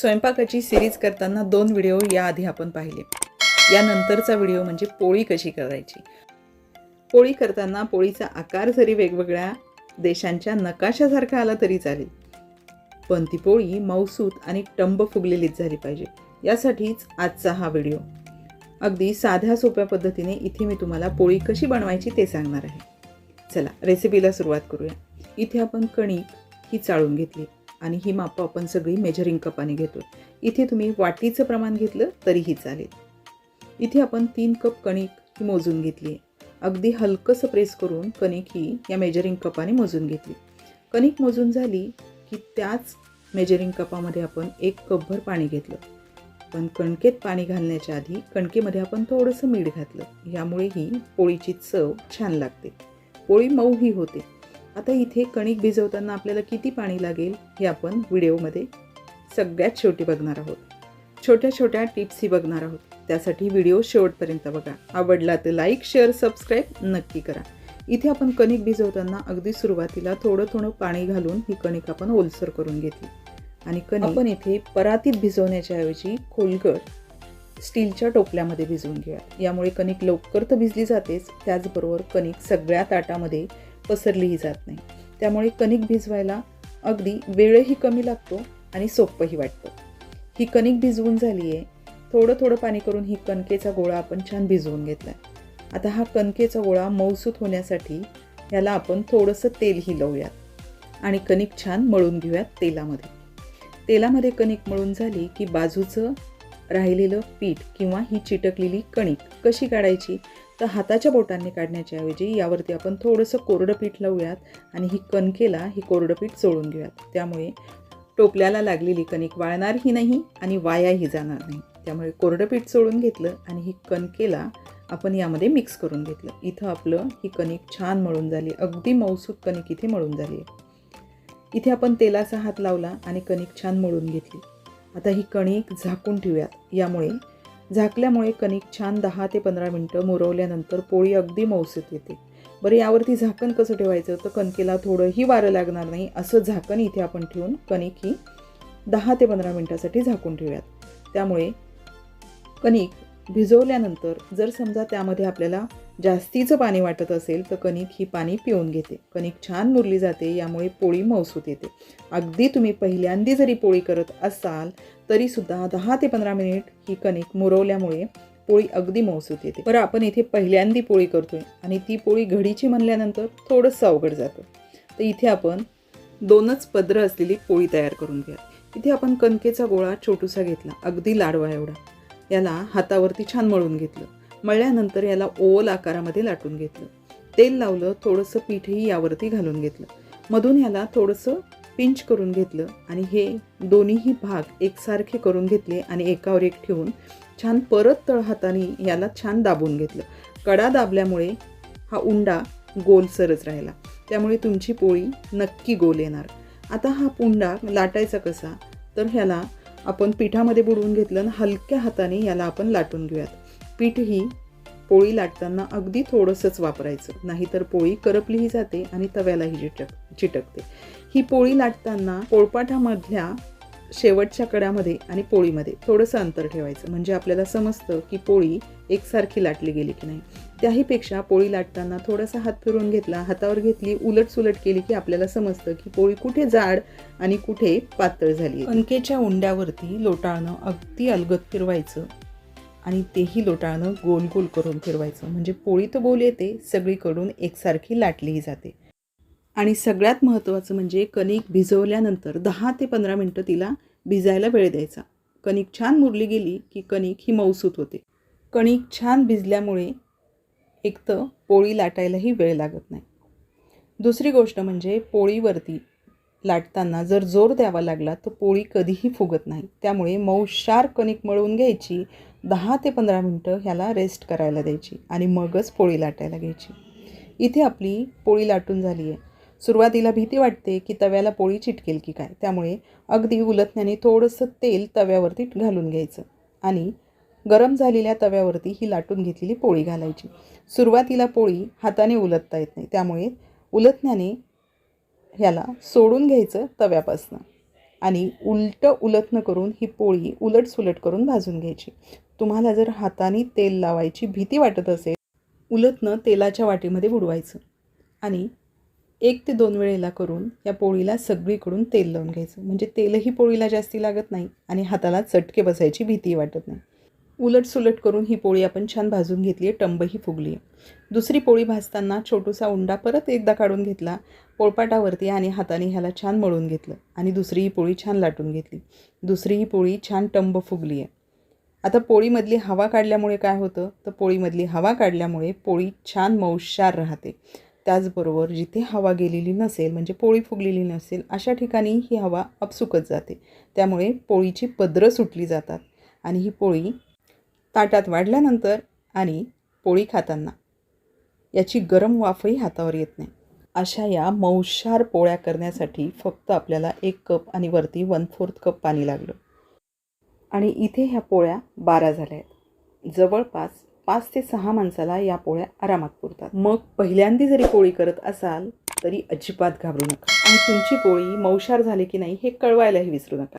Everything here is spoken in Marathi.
स्वयंपाकाची सिरीज करताना दोन व्हिडिओ याआधी आपण पाहिले. यानंतरचा व्हिडिओ म्हणजे पोळी कशी करायची? पोळी करताना पोळीचा आकार जरी वेगवेगळ्या देशांच्या नकाशासारखा आला तरी चालेल. पण ती पोळी मौसूत आणि टंब फुगलेलीच झाली पाहिजे. यासाठीच आजचा हा व्हिडिओ अगदी साध्या सोप्या पद्धतीने इथे मी तुम्हाला पोळी कशी बनवायची ते सांगणार आहे. चला रेसिपीला सुरुवात करूया. इथे आपण कणिक ही चाळून घेतली. आणि ही मापं आपण सगळी मेजरिंग कपाने घेतो इथे तुम्ही वाटीचं प्रमाण घेतलं तरीही चालेल. इथे आपण तीन कप कणिक ही मोजून घेतली अगदी हलकंसं प्रेस करून कणिक ही या मेजरिंग कपाने मोजून घेतली. कणिक मोजून झाली की त्याच मेजरिंग कपामध्ये आपण एक कपभर पाणी घेतलं. पण कणकेत पाणी घालण्याच्या आधी कणकेमध्ये आपण थोडंसं मीठ घातलं. यामुळे ही पोळीची चव छान लागते. पोळी मऊही होते. आता इथे कणिक भिजवताना आपल्याला किती पाणी लागेल हे आपण व्हिडिओमध्ये सगळ्यात शेवटी बघणार आहोत. छोट्या छोट्या टिप्सही बघणार आहोत. त्यासाठी व्हिडिओ शेवटपर्यंत बघा. आवडला तर लाईक शेअर सबस्क्राईब नक्की करा. इथे आपण कणिक भिजवताना अगदी सुरुवातीला थोडं थोडं पाणी घालून ही कणिक आपण ओलसर करून घेतली. आणि कणिक आपण इथे परातीत भिजवण्याच्या ऐवजी खोलगर स्टीलच्या टोपल्यामध्ये भिजवून घेऊया यामुळे कणिक लवकर तर भिजली जातेच. त्याचबरोबर कणिक सगळ्या ताटामध्ये पसरलीही जात नाही. त्यामुळे कणिक भिजवायला अगदी वेळही कमी लागतो आणि सोपंही वाटतं. ही कणिक भिजवून झाली आहे थोडं थोडं पाणी करून ही कणकेचा गोळा आपण छान भिजवून घेतला आहे आता हा कणकेचा गोळा मऊसूत होण्यासाठी याला आपण थोडंसं तेलही लावूयात आणि कणिक छान मळून घेऊयात तेलामध्ये. तेलामध्ये कणिक मळून झाली की बाजूचं राहिलेलं पीठ किंवा ही चिटकलेली कणिक कशी काढायची? तर हाताच्या बोटांनी काढण्याच्या ऐवजी यावरती आपण थोडंसं कोरडं पीठ लावूयात आणि ही कणकेला ही कोरडं पीठ चोळून घेऊयात. त्यामुळे टोपल्याला लागलेली कणिक वाळणारही नाही आणि वायाही जाणार नाही. त्यामुळे कोरडं पीठ चोळून घेतलं आणि ही कणकेला आपण यामध्ये मिक्स करून घेतलं. इथं आपलं ही कणिक छान मळून झाली. अगदी मौसूत कणिक इथे मळून झाली आहे. इथे आपण तेलाचा हात लावला आणि कणिक छान मळून घेतली. आता ही कणिक झाकून ठेवूयात. यामुळे झाकल्यामुळे कणिक छान दहा ते पंधरा मिनटं मुरवल्यानंतर पोळी अगदी मौसूत येते. बरं यावरती झाकण कसं ठेवायचं? तर कणकेला थोडंही वारं लागणार नाही. असं झाकण इथे आपण ठेवून कणिक ही दहा ते पंधरा मिनटासाठी झाकून ठेवूयात. त्यामुळे कणिक भिजवल्यानंतर जर समजा त्यामध्ये आपल्याला जास्तीचं पाणी वाटत असेल तर कणिक ही पाणी पिऊन घेते. कणिक छान मुरली जाते यामुळे पोळी मौसूत येते. अगदी तुम्ही पहिल्यांदी जरी पोळी करत असाल तरीसुद्धा दहा ते पंधरा मिनिट ही कणिक मुरवल्यामुळे पोळी अगदी मौसूत येते. बरं आपण इथे पहिल्यांदी पोळी करतोय आणि ती पोळी घडीची म्हणल्यानंतर थोडंसं अवघड जातं. तर इथे आपण दोनच पदरं असलेली पोळी तयार करून घ्या इथे आपण कणकेचा गोळा छोटूसा घेतला अगदी लाडवा एवढा. याला हातावरती छान मळून घेतलं. मळल्यानंतर याला ओल आकारामध्ये लाटून घेतलं. तेल लावलं थोडंसं पीठही यावरती घालून घेतलं. मधून याला थोडंसं पिंच करून घेतलं आणि हे दोन्हीही भाग एकसारखे करून घेतले आणि एकावर एक ठेवून छान परत तळहाताने याला छान दाबून घेतलं. कडा दाबल्यामुळे हा उंडा गोलसरच राहिला. त्यामुळे तुमची पोळी नक्की गोल येणार. आता हा पुंडा लाटायचा कसा? तर ह्याला आपण पिठामध्ये बुडवून घेतलं आणि हलक्या हाताने याला आपण लाटून घेऊयात. पीठ ही पोळी लाटताना अगदी थोडंसंच वापरायचं. नाहीतर पोळी करपलीही जाते आणि तव्यालाही चिटक चिटकते. ही पोळी लाटताना पोळपाठामधल्या शेवटच्या कड्यामध्ये आणि पोळीमध्ये थोडंसं अंतर ठेवायचं. म्हणजे आपल्याला समजतं की पोळी एकसारखी लाटली गेली की नाही. त्याहीपेक्षा पोळी लाटताना थोडासा हात फिरून घेतला हातावर घेतली उलट सुलट केली की आपल्याला समजतं की पोळी कुठे जाड आणि कुठे पातळ झाली कणकेच्या उंड्यावरती लोटाळणं अगदी अलगत फिरवायचं. आणि तेही लोटाळणं गोल गोल करून फिरवायचं. म्हणजे पोळी तर गोल येते सगळीकडून एकसारखी लाटलीही जाते. आणि सगळ्यात महत्त्वाचं म्हणजे कणिक भिजवल्यानंतर दहा ते पंधरा मिनटं तिला भिजायला वेळ द्यायचा. कणिक छान मुरली गेली की कणिक ही मौसूत होते. कणिक छान भिजल्यामुळे एक तर पोळी लाटायलाही वेळ लागत नाही. दुसरी गोष्ट म्हणजे पोळीवरती लाटताना जर जोर द्यावा लागला तर पोळी कधीही फुगत नाही. त्यामुळे मऊशार कणिक मळवून घ्यायची दहा ते पंधरा मिनटं ह्याला रेस्ट करायला द्यायची आणि मगच पोळी लाटायला घ्यायची. इथे आपली पोळी लाटून झाली आहे सुरुवातीला भीती वाटते की तव्याला पोळी चिटकेल की काय? त्यामुळे अगदी उलटण्याने थोडंसं तेल तव्यावरती घालून घ्यायचं आणि गरम झालेल्या तव्यावरती ही लाटून घेतलेली पोळी घालायची. सुरुवातीला पोळी हाताने उलटता येत नाही. त्यामुळे उलटण्याने ह्याला सोडून घ्यायचं तव्यापासनं. आणि उलटं उलटणं करून ही पोळी उलट सुलट करून भाजून घ्यायची. तुम्हाला जर हाताने तेल लावायची भीती वाटत असेल उलटणं तेलाच्या वाटीमध्ये बुडवायचं. आणि एक ते दोन वेळेला करून या पोळीला सगळीकडून तेल लावून घ्यायचं. म्हणजे तेलही पोळीला जास्ती लागत नाही आणि हाताला चटके बसायची भीती वाटत नाही. उलटसुलट करून ही पोळी आपण छान भाजून घेतली आहे टंबही फुगली आहे दुसरी पोळी भाजताना छोटूसा उंडा परत एकदा काढून घेतला पोळपाटावरती आणि हाताने ह्याला छान मळून घेतलं आणि दुसरी ही पोळी छान लाटून घेतली. दुसरी ही पोळी छान टंब फुगली आहे आता पोळीमधली हवा काढल्यामुळे काय होतं? तर पोळीमधली हवा काढल्यामुळे पोळी छान मौशार राहते. त्याचबरोबर जिथे हवा गेलेली नसेल म्हणजे पोळी फुगलेली नसेल अशा ठिकाणी ही हवा अपसुकत जाते. त्यामुळे पोळीची पदरं सुटली जातात आणि ही पोळी ताटात वाढल्यानंतर आणि पोळी खाताना याची गरम वाफही हातावर येत नाही. अशा या मौशार पोळ्या करण्यासाठी फक्त आपल्याला एक कप आणि वरती वन फोर्थ कप पाणी लागलं. आणि इथे ह्या पोळ्या बारा झाल्या आहेत. जवळपास पाच ते सहा माणसाला या पोळ्या आरामात पुरतात. मग पहिल्यांदी जरी पोळी करत असाल तरी अजिबात घाबरू नका. आणि तुमची पोळी मौशार झाली की नाही हे कळवायलाही विसरू नका.